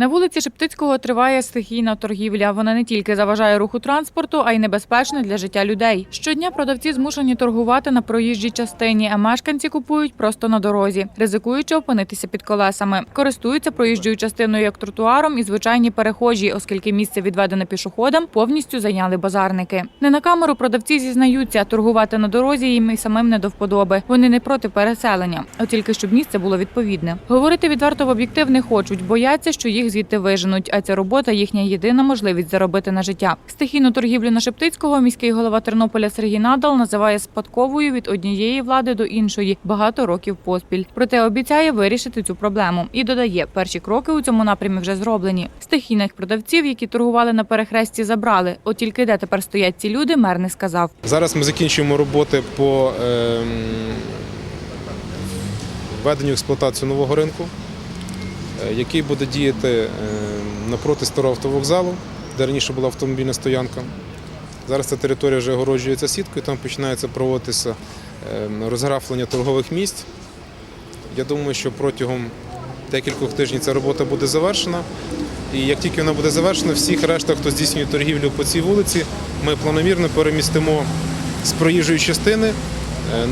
На вулиці Шептицького триває стихійна торгівля. Вона не тільки заважає руху транспорту, а й небезпечна для життя людей. Щодня продавці змушені торгувати на проїжджій частині, а мешканці купують просто на дорозі, ризикуючи опинитися під колесами. Користуються проїжджою частиною як тротуаром і звичайні перехожі, оскільки місце відведене пішоходам повністю зайняли базарники. Не на камеру продавці зізнаються, торгувати на дорозі їм і самим не до вподоби. Вони не проти переселення, от тільки щоб місце було відповідне. Говорити відверто в об'єктив не хочуть, бояться, що їх звідти виженуть. А ця робота їхня єдина можливість заробити на життя. Стихійну торгівлю на Шептицького міський голова Тернополя Сергій Надал називає спадковою від однієї влади до іншої багато років поспіль. Проте обіцяє вирішити цю проблему і додає, перші кроки у цьому напрямі вже зроблені. Стихійних продавців, які торгували на перехресті, забрали. От тільки де тепер стоять ці люди, мер не сказав. Зараз ми закінчуємо роботи по ем, введенню експлуатацію нового ринку, який буде діяти ем, напроти старого автовокзалу, де раніше була автомобільна стоянка. Зараз ця територія вже огороджується сіткою, там починається проводитися ем, розграфлення торгових місць. Я думаю, що протягом декількох тижнів ця робота буде завершена. І як тільки вона буде завершена, всіх решта, хто здійснює торгівлю по цій вулиці, ми планомірно перемістимо з проїжджої частини е,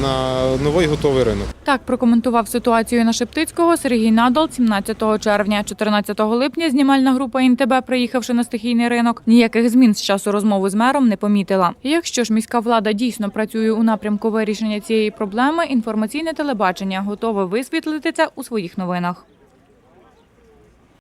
на новий готовий ринок. Так прокоментував ситуацію на Шептицького Сергій Надал 17 червня. 14 липня знімальна група ІНТБ, приїхавши на стихійний ринок, ніяких змін з часу розмови з мером не помітила. Якщо ж міська влада дійсно працює у напрямку вирішення цієї проблеми, інформаційне телебачення готове висвітлити це у своїх новинах.